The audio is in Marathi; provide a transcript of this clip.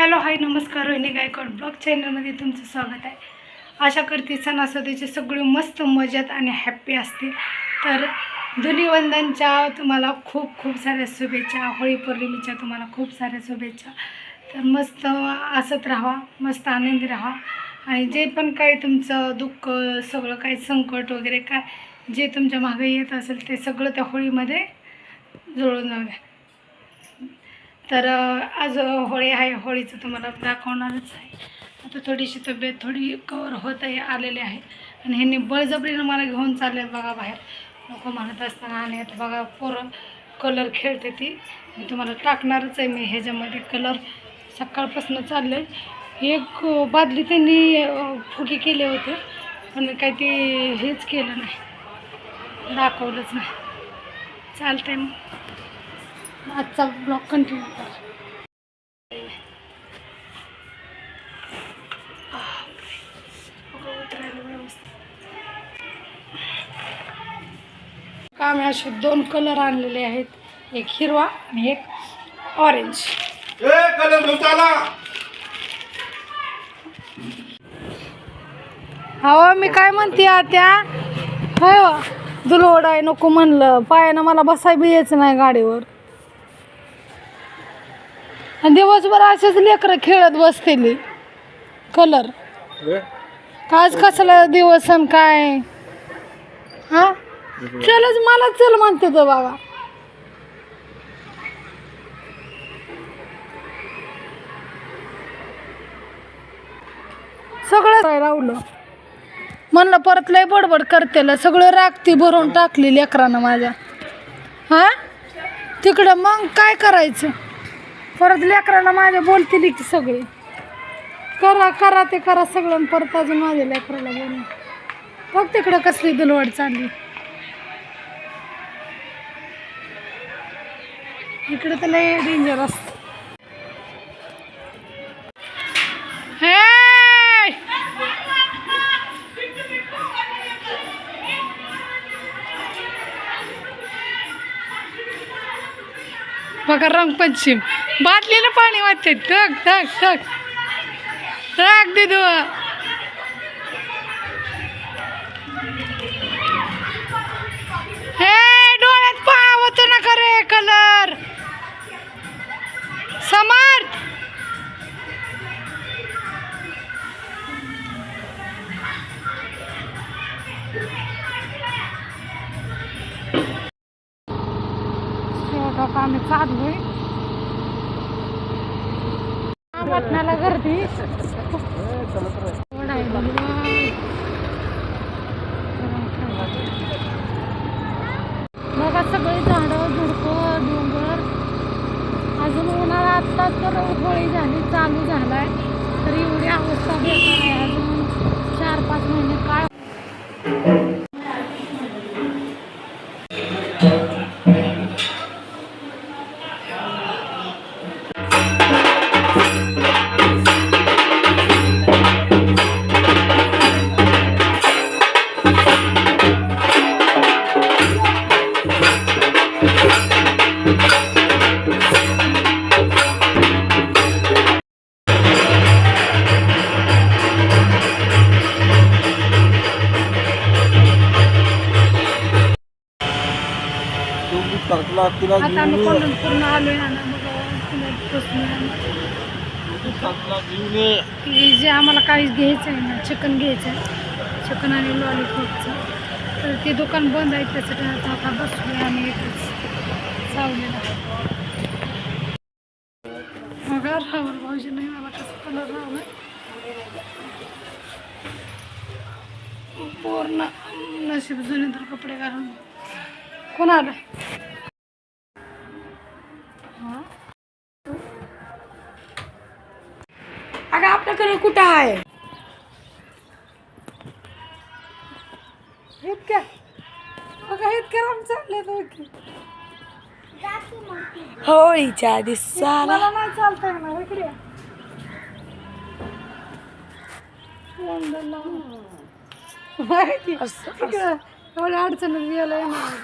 हॅलो हाय नमस्कार रोहिणी गायकवाड ब्लॉग चॅनलमध्ये तुमचं स्वागत आहे. आशा करते सणासुदीचे सगळे मस्त मजेत आणि हॅप्पी असतील. तर धुलीवंदनच्या तुम्हाला खूप खूप साऱ्या शुभेच्छा होळी पौर्णिमेच्या तुम्हाला खूप साऱ्या शुभेच्छा. तर मस्त असत राहा मस्त आनंदी राहा. आणि जे पण काही तुमचं दुःख सगळं काही संकट वगैरे काय जे तुमच्या मागे येत असेल ते सगळं त्या होळीमध्ये जुळून जाऊ द्या. तर आज होळी आहे. होळीचं तुम्हाला दाखवणारच आहे. आता थोडीशी तब्येत थोडी कवर होत आहे आलेली आहे. आणि ह्यांनी बळजबरीनं मला घेऊन चालले बघा बाहेर. नको म्हणत असताना आणि आता बघा पोरं कलर खेळते ती. मी तुम्हाला टाकणारच आहे मी ह्याच्यामध्ये कलर सकाळपासून चाललं आहे एक बादली त्यांनी फुगे केले होते पण काही ते हेच केलं नाही. दाखवलंच नाही. चालतंय मग. आजचा ब्लॉग कंटिन्यू कर. आम्ही असे दोन कलर आणलेले आहेत. एक हिरवा आणि एक ऑरेंज हो मी काय म्हणते त्या होय हो. दुलवड आहे नको म्हणलं. पायानं मला बसाय बी यायचं नाही गाडीवर. दिवसभर असेच लेकरं खेळत बसतेली. कलर. आज कसला दिवस काय? हा? चलच मला चल म्हणते तो बाबा. सगळं राहुलं? म्हणलं परत लय बडबड करतेला. सगळं रागती भरून टाकली लेकरानं माझ्या. हा? तिकडं मग काय करायचं? परत लेकराला माझ्या बोलतील की सगळे. करा करा ते करा सगळं परत अजून माझ्या लेकराला बोलून. बघ तिकडं कसली दुलवाड चालली. इकडे तर लय डेंजर असत बघा रंगपंचम. बादलीनं पाणी वाटते टक टक टक टक दिदू हे डोळ्यात पाहावतो नका रे कलर. समर्थ. आम्ही आम्ही आहे बटण्याला गर्दी. मग बघा. सगळी झाडं झुडपं डोंगर. अजून उन्हाळा आत्ता तर होळी झाली चालू झालाय. तर एवढी अवस्था बेकार आहे. अजून चार पाच महिने काय तिला आता आम्ही आलोय आणि मग पुण्यापासून घेऊन ये. की जे आम्हाला काही घ्यायचं आहे ना चिकन घ्यायचं आहे चिकन आणि लॉलीपॉपचं तर ते दुकान बंद आहे त्यासाठी आता आता बसलोय आम्ही इथेच सावलीला. मग भाऊजी नाही मला कसं कलर पूर्ण नशीब जुने तर कपडे घालून. कोण आलं अगं आपल्याकडे कुठं आहे? इतक्या. बघा इतक्या लांब चालले दोघी. होळीच्या मला नाही चालता येणार इकडे या. वंदना. माहिती इकडं एवढ्या अडचणीत गेलं येणार